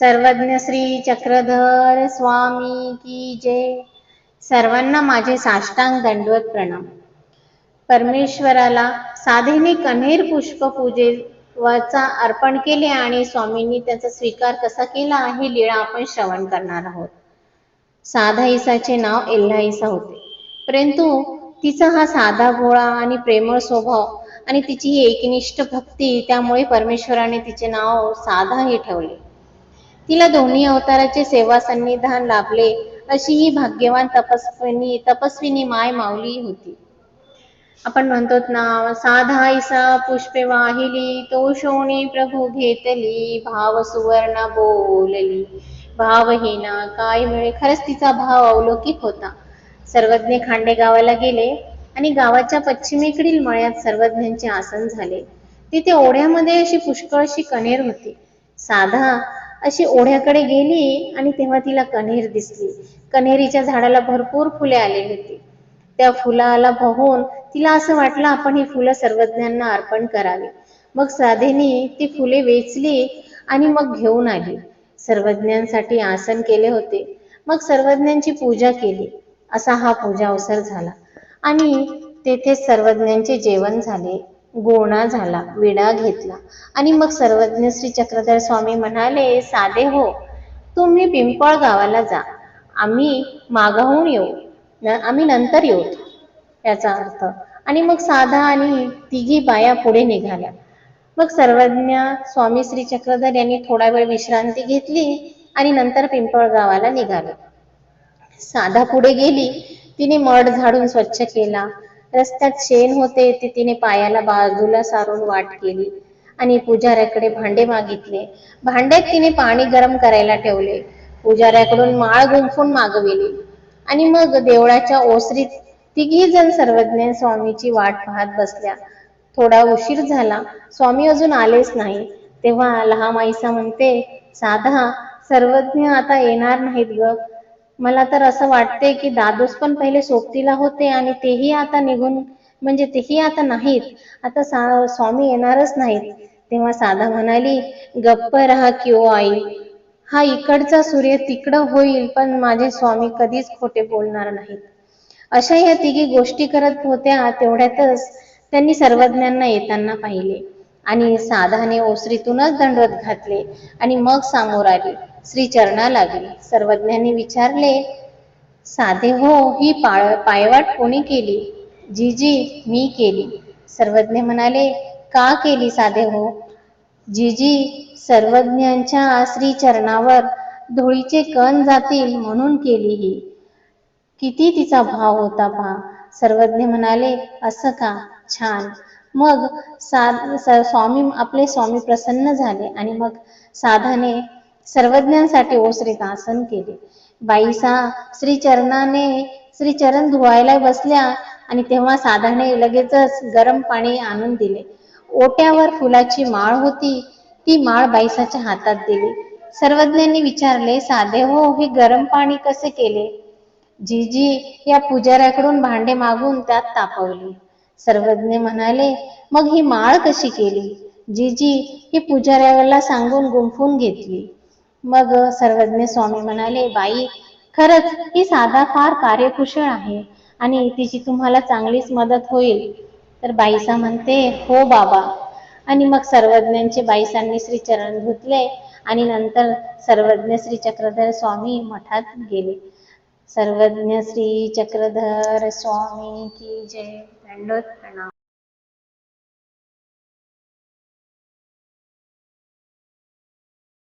सर्वज्ञ श्री चक्रधर स्वामी की जय. सर्वांना माझे साष्टांग दंडवत प्रणाम. परमेश्वराला साधेने कन्हेर पुष्प पूजे पूजेचा अर्पण केले आणि स्वामींनी त्याचा स्वीकार कसा केला हे लीळा आपण श्रवण करणार आहोत. साधा ईसाचे नाव एल्हा इसा होते. परंतु तिचा हा साधा भोळा आणि प्रेमळ स्वभाव आणि तिची ही एकनिष्ठ भक्ती त्यामुळे परमेश्वराने तिचे नाव साधा हे ठेवले. तिला दोन्ही अवताराचे सेवा सन्निधान लाभले अशी ही भाग्यवान तपस्विनी तपस्विनी माय माऊली होती. आपण म्हणतो ना साधा पुष्पे वाहिली तो शोणी प्रभू घेतली भाव सुवर्ण बोलली. भावहीना काय मिळे खरंच तिचा भाव अवलौकिक होता. सर्वज्ञ खांडे गावाला गेले आणि गावाच्या पश्चिमेकडील मळ्यात सर्वज्ञांचे आसन झाले. तिथे ओढ्यामध्ये अशी पुष्कळशी कणेर होती. साधा अशी ओढ्याकडे गेली आणि तेव्हा तिला कण्हेर दिसली. कण्हेरीच्या झाडाला भरपूर फुले आली होती. त्या फुलाला बघून तिला असं वाटलं आपण ही फुलं सर्वज्ञांना अर्पण करावी. मग साधेनी ती फुले वेचली आणि मग घेऊन आली. सर्वज्ञांसाठी आसन केले होते. मग सर्वज्ञांची पूजा केली. असा हा पूजा अवसर झाला. आणि तेथे सर्वज्ञांचे जेवण झाले. गोणा झाला विडा घेतला. आणि मग सर्वज्ञ श्री चक्रधर स्वामी म्हणाले साधे हो तुम्ही पिंपळ गावाला जा. आम्ही मागाहून येऊ. आम्ही नंतर येऊ. याचा अर्थ. आणि मग साधा आणि तिघी बाया पुढे निघाल्या. मग सर्वज्ञ स्वामी श्री चक्रधर यांनी थोडा वेळ विश्रांती घेतली आणि नंतर पिंपळ गावाला निघाले. साधा पुढे गेली. तिने मड झाडून स्वच्छ केला. रस्त्यात शेण होते ते तिने पायाला बाजूला सारून वाट केली आणि पुजाऱ्याकडे भांडे मागितले. भांड्यात तिने पाणी गरम करायला ठेवले. पुजाऱ्याकडून माळ गुंफून मागविली. आणि मग देवळाच्या ओसरीत तिघी जण सर्वज्ञ स्वामीची वाट पाहत बसल्या. थोडा उशीर झाला. स्वामी अजून आलेच नाही. तेव्हा लहामाईसा म्हणते साधा सर्वज्ञ आता येणार नाहीत ग. मला तर असं वाटते की दादोस पण पहिले सोबतीला होते आणि तेही आता निघून म्हणजे तेही आता नाहीत. आता सा स्वामी येणारच नाहीत. तेव्हा साधा म्हणाली गप्प राहा किओ आई? हा इकडचा सूर्य तिकडं होईल पण माझे स्वामी कधीच खोटे बोलणार नाहीत. अशा या तिघी गोष्टी करत होत्या तेवढ्यातच त्यांनी सर्वज्ञांना येताना पाहिले आणि साधाने ओसरीतूनच दंडवत घातले आणि मग समोर आली श्री चरणा लागली सर्वज्ञांनी विचारले साधे हो ही पाळ पायवाट कोणी केली? जीजी मी केली. सर्वज्ञ म्हणाले का केली साधे हो? जीजी सर्वज्ञांच्या श्री चरणावर धुळीचे कण जातील म्हणून केली ही. किती तिचा भाव होता पहा. सर्वज्ञ म्हणाले असं का? छान. मग सा स्वामी आपले स्वामी प्रसन्न झाले आणि मग साधाने सर्वज्ञांसाठी ओसरीत आसन केले. बाईसा श्री चरणाने श्री चरण धुवायला बसल्या आणि तेव्हा साधाने लगेचच गरम पाणी आणून दिले. ओट्यावर फुलाची माळ होती ती माळ बाईसाच्या हातात दिली. सर्वज्ञांनी विचारले साधे हो हे गरम पाणी कसे केले? जीजी या पुजाऱ्याकडून भांडे मागून त्यात तापवली. सर्वज्ञ म्हणाले मग ही माळ कशी केली? जीजी ही पुजाऱ्याला सांगून गुंफून घेतली. मग सर्वज्ञ स्वामी म्हणाले बाई खरंच ही साधा फार कार्यकुशल आहे आणि तिची तुम्हाला चांगलीच मदत होईल. तर बाईसा म्हणते हो बाबा. आणि मग सर्वज्ञांचे बाईसांनी श्री चरण धुतले आणि नंतर सर्वज्ञ श्री चक्रधर स्वामी मठात गेले. सर्वज्ञ श्री चक्रधर स्वामी की जय. दंडोत प्रणाम.